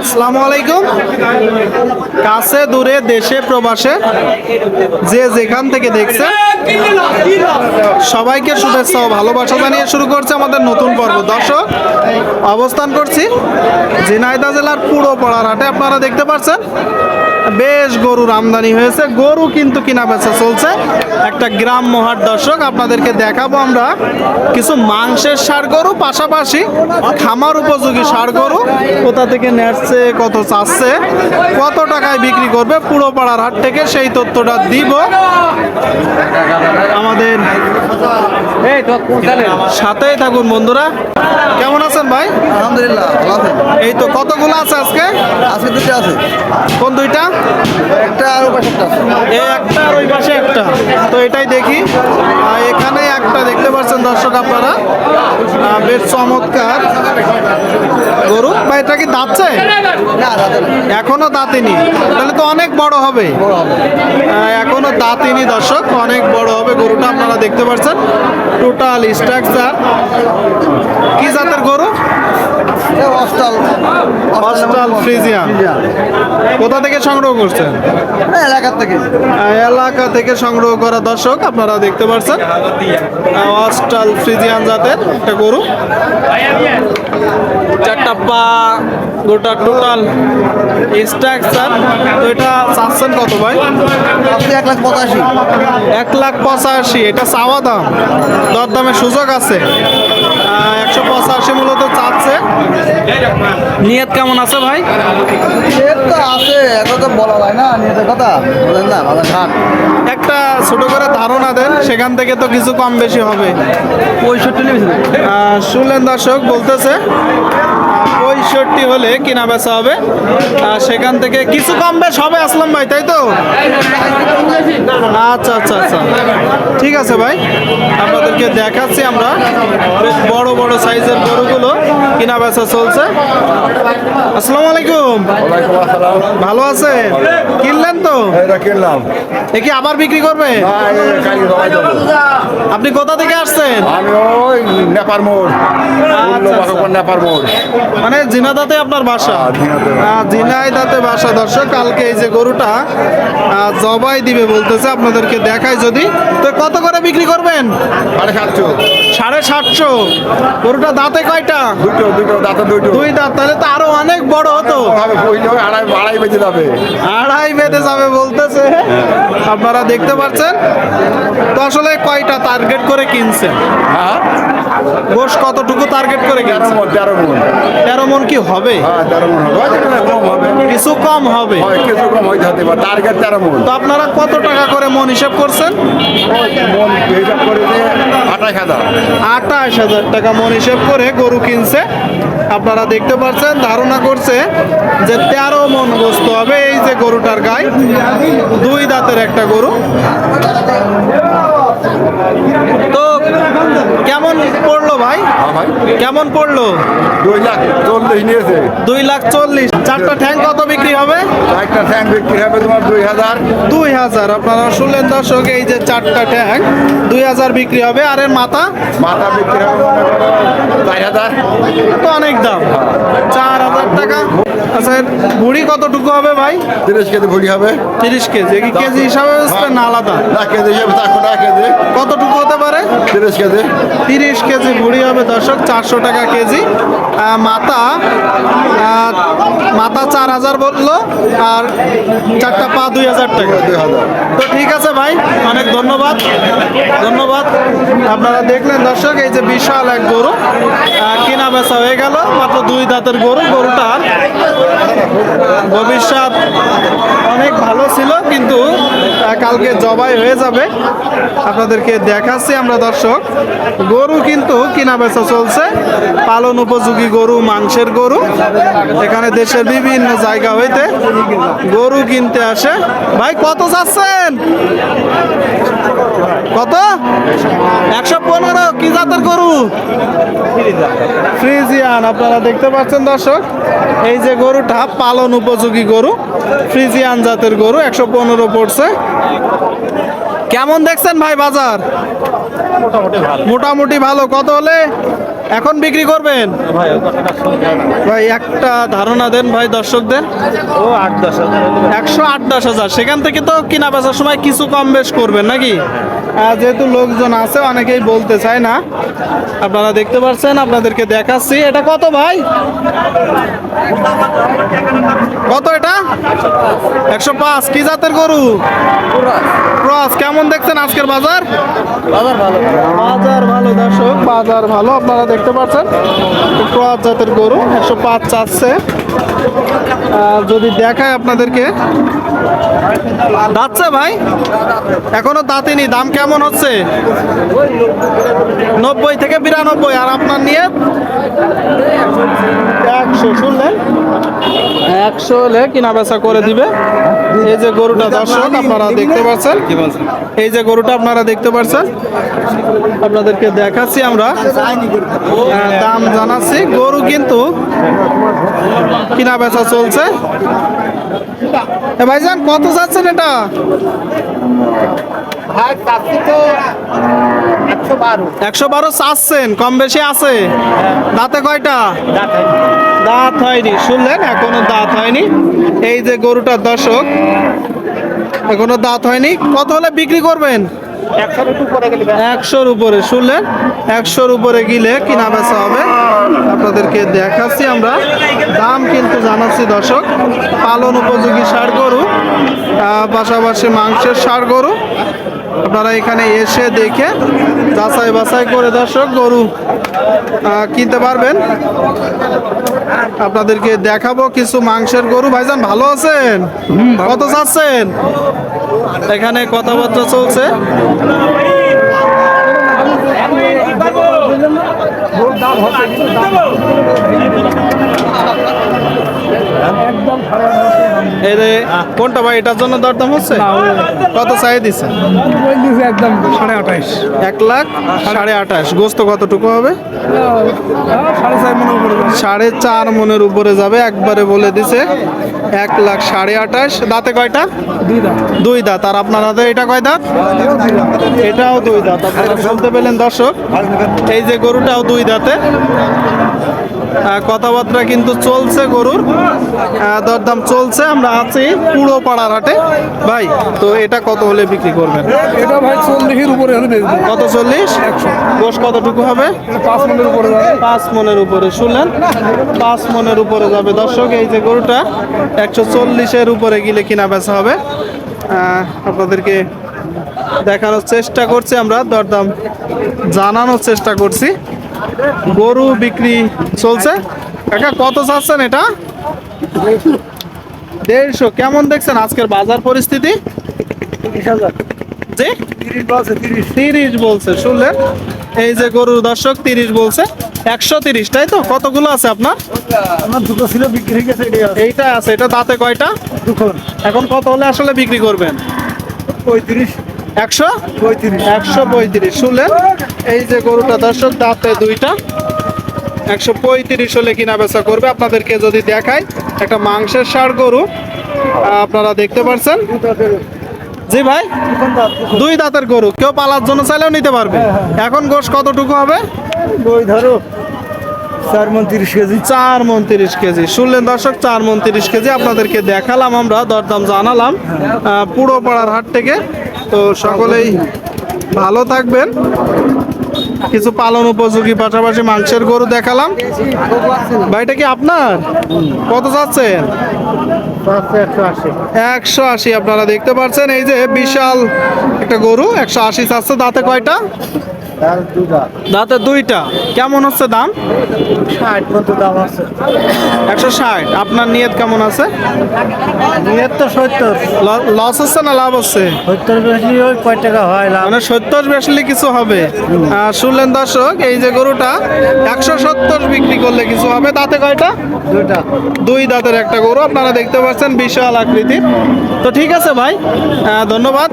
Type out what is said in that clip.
আসসালামু আলাইকুম। কাছে, দূরে, দেশে, প্রবাসে, যে যেখান থেকে দেখছে, সবাইকে শুভেচ্ছা ও ভালোবাসা জানিয়ে শুরু করছে আমাদের নতুন পর্ব। দর্শক, অবস্থান করছি ঝিনাইদা জেলার পুরো পাড়ার হাটে। আপনারা দেখতে পাচ্ছেন বেশ গরুর আমদানি হয়েছে। গরু কিন্তু কিনা বেচা চলছে। একটা গ্রাম মহাট দর্শক, আপনাদেরকে দেখাবো আমরা কিছু মাংসের সার গরু, পাশাপাশি খামার উপযোগী সার গরু। কোথা থেকে নেসছে কত চাচ্ছে, কত টাকায় বিক্রি করবে পুরো পাড়ার হাট থেকে সেই তথ্যটা দিব। আমাদের সাথেই থাকুন বন্ধুরা। কেমন আছেন ভাই? আলহামদুলিল্লাহ ভালো আছেন এই তো কতগুলো আছে আজকে? আজকে দুটো আছে। কোন দুইটা? একটা আর ওপাশে একটা এই একটা আর ওই পাশে একটা। তো এটাই দেখি। আর এখানে একটা দেখতে পাচ্ছেন দর্শক আপনারা? বেশ চমৎকার। গরু? বা এটা কি দাঁতছে এখনও দাঁতিনি। তাহলে তো অনেক বড় হবে। এখনও দাঁতিনি দর্শক। অনেক বড় হবে গরুটা আপনারা দেখতে পাচ্ছেন। টোটাল স্ট্রাকচার কি অস্টাল ফ্রিজিয়ান। কোথা থেকে সংগ্রহ করছেন? না এলাকার থেকে। এলাকা থেকে সংগ্রহ করা দর্শক আপনারা দেখতে পাচ্ছেন আহ, অস্টাল ফ্রিজিয়ান জাতের একটা গরু। চারটা পা গোটা টোটাল স্ট্রাকচার তো এটা চাচ্ছেন কত ভাই? আপনি এক লাখ পঁচাশি। এক লাখ পঁচাশি এটা চাওয়া দাম। দর দামের সুযোগ আছে। একশো পঁচাশি মূলত চাচ্ছে। নিয়ত কেমন আছে ভাই? নিয়ত তো আছে এত তো বলা যায় না নিয়তের কথা বলেন না বাজার ঘাট। একটা ছোট করে ধারণা দেন সেখান থেকে তো কিছু কম বেশি হবে। পঁয়ষট্টি শুনলেন দর্শক বলতেছে পঁয়ষট্টি হলে কিনা বেচা হবে। আর সেখান থেকে কিছু কম বেশ হবে আসলাম ভাই তাই তো? আচ্ছা আচ্ছা আচ্ছা। ঠিক আছে ভাই আপনাদেরকে দেখাচ্ছি আমরা। বেশ বড় বড় সাইজের গরুগুলো কিনা বেচা চলছে। আসসালামু আলাইকুম। ভালো আছে কিনলেন তো? কিনলাম। এ কি আবার বিক্রি করবে। আপনি কোথা থেকে আসছেন? আমি ওই নেপার মোড়। আচ্ছা, আচ্ছা। নেপার মোড়। মানে জিনাদাতে আপনার বাসা? হ্যাঁ, ঝিনাইদহে। বাসা। দর্শক কালকে এই যে গরুটা জবাই দিবে বলতেছে আপনাদেরকে দেখাই যদি। তো কত করে বিক্রি করবেন? সাড়ে সাতশো। সাড়ে সাতশো। গরুটা দাঁতে কয়টা? দুটো দুটো দাঁতে দুটো। দুই দাঁত তাহলে তো আরও অনেক বড় হতো। আড়াই আড়াই বেজে যাবে। আড়াই বেঁধে যাবে বলতেছে। আপনারা দেখতে পাচ্ছেন। তো আসলে কয়টা টার্গেট করে কিনছেন? হ্যাঁ? গোশ কতটুকু টার্গেট করে গেছে? তেরো মন তেরো মন। কি হবে? হ্যাঁ তেরো মন হবে। কম হবে। কিছু কম হবে। হয় কিছু কম হইতে হতে পারে। টার্গেট তেরো মন। তো আপনারা কত টাকা করে মন হিসাব করছেন? মন হিসাব করে যে হাজার। আঠাশ হাজার টাকা মন হিসেব করে গরু কিনছে। আপনারা দেখতে পাচ্ছেন ধারণা করছে যে তেরো মন বস্তু হবে এই যে গরুটার গায়ে। দুই দাঁতের একটা গরু। কেমন পড়ল ভাই? হ্যাঁ ভাই। কেমন পড়ল? দুই লাখ চল্লিশ নিয়েছে। দুই লাখ চল্লিশ। চারটা ঠ্যাং কত বিক্রি হবে? একটা ট্যাঙ্ক বিক্রি হবে তোমার দুই হাজার। দুই হাজার। আপনারা শুনলেন দর্শক এই যে চারটা ট্যাং দুই হাজার বিক্রি হবে। আর এর মাথা? মাথা বিক্রি হবে চার হাজার। তো অনেক দাম। চার হাজার টাকা। আচ্ছা বুড়ি কতটুকু হবে ভাই? তিরিশ কেজি ভুড়ি হবে। তিরিশ কেজি কি কেজি হিসাবে না আলাদা? না কেজি হিসাবে চারশো টাকা কেজি। কতটুকু হতে পারে? তিরিশ কেজি। তিরিশ কেজি ভুড়ি হবে দর্শক চারশো টাকা কেজি। মাথা মাথা চার হাজার বলল আর চারটা পা দুই হাজার টাকা। দুই হাজার। তো ঠিক আছে ভাই অনেক ধন্যবাদ। ধন্যবাদ। আপনারা দেখলেন দর্শক এই যে বিশাল এক গরু কেনা বেচা হয়ে গেল মাত্র দুই দাঁতের গরু গরুটার ভবিষ্যৎ অনেক ভালো ছিল, কিন্তু কালকে জবাই হয়ে যাবে। আপনাদেরকে দেখাচ্ছি আমরা, দর্শক। গরু কিন্তু কিনা বেচা চলছে। পালন উপযোগী গরু, মাংসের গরু। এখানে দেশের বিভিন্ন জায়গা হইতে গরু কিনতে আসে। ভাই, কত যাচ্ছেন? কত? একশো পনেরো। কি জাতের গরু? ফ্রিজিয়ান, আপনারা দেখতে পাচ্ছেন, দর্শক। এই যে গরুটা পালন উপযোগী গরু ফ্রিজিয়ান জাতের গরু একশো পনেরো পড়ছে। কেমন দেখছেন ভাই বাজার? মোটামুটি ভালো। কত হলে এখন বিক্রি করবেন? ভাই একটা ধারণা দেন ভাই দর্শকদের। একশো আট দশ হাজার। সেখান থেকে তো কিনা বেচার সময় কিছু কম বেশ করবেন নাকি? যেহেতু লোকজন আছে অনেকেই বলতে চায় না। আপনারা দেখতে পাচ্ছেন আপনাদেরকে দেখাচ্ছি। এটা কত ভাই? কত এটা? একশো পাঁচ। কি জাতের গরু? ক্রস। কেমন দেখছেন আজকের বাজার? বাজার ভালো। বাজার ভালো দর্শক বাজার ভালো। আপনারা দেখতে পাচ্ছেন ক্রস জাতের গরু। একশো পাঁচ চাচ্ছে। যদি দেখায় আপনাদেরকে দাঁতছে ভাই? এখনও দাঁতিনি দাম কেমন হচ্ছে? নব্বই থেকে বিরানব্বই। আর আপনার নিয়ে একশো হলে কিনা বেচা করে দিবে। এই যে গরুটা দর্শক, আপনারা দেখতে পাচ্ছেন। এই যে গরুটা আপনারা দেখতে পাচ্ছেন। আপনাদেরকে দেখাচ্ছি আমরা। দাম জানাচ্ছি। গরু কিন্তু কিনা বেচা চলছে ভাইজান, কত চাচ্ছেন এটা? একশো বারো। চাচ্ছেন কম বেশি আছে? দাঁতে কয়টা? দাঁত হয়নি শুনলেন? এখনও দাঁত হয়নি। এই যে গরুটার দর্শক এখনও দাঁত হয়নি। কত হলে বিক্রি করবেন? একশোর উপরে শুনলেন? একশোর উপরে গিলে কিনা বেচা হবে? আপনাদেরকে দেখাচ্ছি আমরা। দাম কিন্তু জানাচ্ছি দর্শক। পালন উপযোগী সার গরু পাশাপাশি মাংসের সার গরু। আপনারা এখানে এসে দেখে যাচাই বাছাই করে দর্শক গরু আহ, কিনতে পারবেন। আপনাদেরকে দেখাবো কিছু মাংসের গরু। ভাইজান ভালো আছেন? কত চাচ্ছেন? এখানে কথাবার্তা চলছে। কোনটা ভাই? এটার জন্য দরদাম হচ্ছে? কত চাই দিচ্ছে একদম সাড়ে আঠাইশ এক লাখ সাড়ে আঠাশ। গোস্ত কতটুকু হবে? সাড়ে চার মনের উপরে যাবে একবারে বলে দিছে। এক লাখ সাড়ে আঠাশ। দাঁতে কয়টা? দুই দাঁত। আর আপনার হাতে এটা কয় দাঁত? এটাও দুই দাঁত। আপনারা শুনতে পেলেন দর্শক। এই যে গরুটাও দুই দাঁতে। কথাবার্তা কিন্তু চলছে গরুর। দরদাম চলছে। আমরা আছি পুরো পাড়ার হাটে। ভাই তো এটা কত হলে বিক্রি করবেন? এটা ভাই চল্লিশের উপরে হলে কত চল্লিশ? গোশ কতটুকু হবে? পাঁচ মনের উপরে পাঁচ মনের উপরে শুনলেন? পাঁচ মনের উপরে যাবে। দর্শক এই যে গরুটা একশো চল্লিশের উপরে গিলে কিনা বেচা হবে। আপনাদেরকে দেখানোর চেষ্টা করছি আমরা দরদাম জানানোর চেষ্টা করছি। গরু বিক্রি চলছে। কাকা কত চাচ্ছেন এটা? দেড়শো। কেমন দেখছেন আজকের বাজার পরিস্থিতি? জি? তিরিশ বলছে শুনলেন? এই যে গরুর দর্শক তিরিশ বলছে। একশো তিরিশ তাই তো? কতগুলো আছে আপনার? দুটো ছিল বিক্রি গেছে এইটা আছে এটা দাঁতে কয়টা? দুখন এখন কত হলে আসলে বিক্রি করবেন? পঁয়ত্রিশ। একশো পঁয়ত্রিশ। একশো পঁয়ত্রিশ শুনলেন? এই যে গরুটা দর্শক দাঁতে দুইটা। একশো পঁয়ত্রিশ হলে কিনা বেচা করবে। আপনাদেরকে যদি দেখাই একটা মাংসের সার গরু আপনারা দেখতে পাচ্ছেন জি ভাই দুই দাঁতের গরু। কেউ পালার জন্য চাইলেও নিতে পারবে। এখন গোশ কতটুকু হবে? ওই ধরো চার মন তিরিশ কেজি। চার মন তিরিশ কেজি। শুনলেন দর্শক চার মন তিরিশ কেজি। আপনাদেরকে দেখালাম আমরা দরদাম জানালাম পুরো পাড়ার হাট থেকে। তো সকলেই ভালো থাকবেন। কিছু পালন উপযোগী পাশাপাশি মাংসের গরু দেখালাম। ভাইটা কি আপনার? কত যাচ্ছেন? একশো আশি, আপনারা দেখতে পাচ্ছেন। এই যে বিশাল একটা গরু, একশো আশি চাচ্ছে দাঁতে কয়টা? দাঁতে দুইটা। কেমন হচ্ছে দাম? ষাট দাম আছে। একশো ষাট। আপনার নিয়ত কেমন আছে? নিয়ের তো সত্তর। লস হচ্ছে না লাভ হচ্ছে? সত্তর বেশি ওই কয় টাকা হয় লাভ? মানে সত্তর বেশলে কিছু হবে। শুনলেন দর্শক এই যে গরুটা একশো সত্তর বিক্রি করলে কিছু হবে। দাঁতে কয়টা? দুটা দুই দাঁতের একটা গরু। আপনারা দেখতে পাচ্ছেন বিশাল আকৃতির। তো ঠিক আছে ভাই ধন্যবাদ।